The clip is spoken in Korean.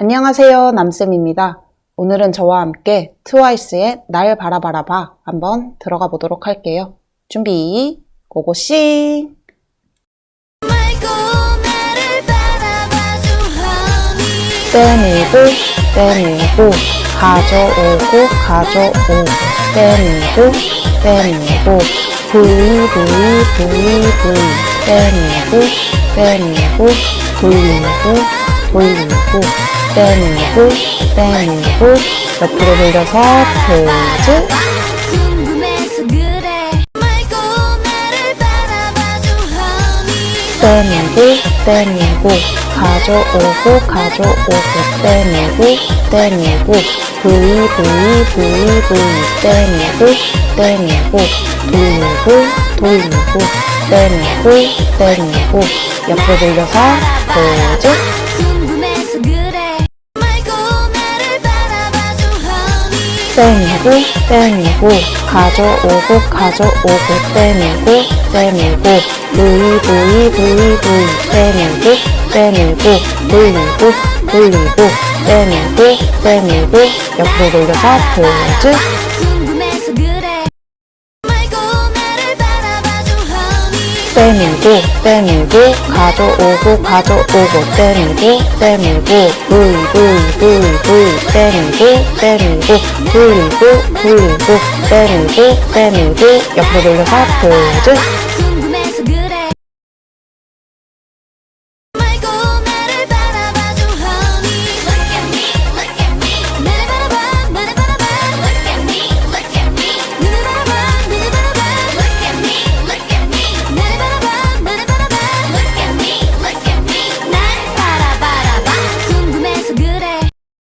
안녕하세요. 남쌤입니다. 오늘은 저와 함께 트와이스의 날 바라바라 봐 한번 들어가 보도록 할게요. 준비, honey 떼밀고, 떼밀고, 가져오고, 가져오고, 떼밀고, 떼밀고, 부이, 부이, 부이, 부이, 떼밀고, 떼밀고, 돌리고, 돌리고, 떼밀고, 떼밀고, 옆으로 돌려서 honey 떼밀고, 떼밀고, 가져오고, 가져오고, 떼밀고, 떼밀고, 부이, 부이, 부이, 부이, 떼밀고, 떼밀고, 돌리고, 돌리고, 떼밀고, 떼밀고, 옆으로 돌려서 궁 떼밀고, 떼밀고, 가져오고, 가져오고, 떼밀고, 떼밀고, 부이, 부이, 부이, 부이, 떼밀고, 떼밀고, 돌리고, 돌리고, 떼밀고, 떼밀고, 옆으로 돌려서 honey. 떼밀고, 떼밀고, 가져오고, 가져오고, 부이, 부이, 부이, 부이, 떼밀고, 떼밀고, 돌리고, 돌리고, 떼밀고, 떼밀고, 옆으로 돌려서 포즈,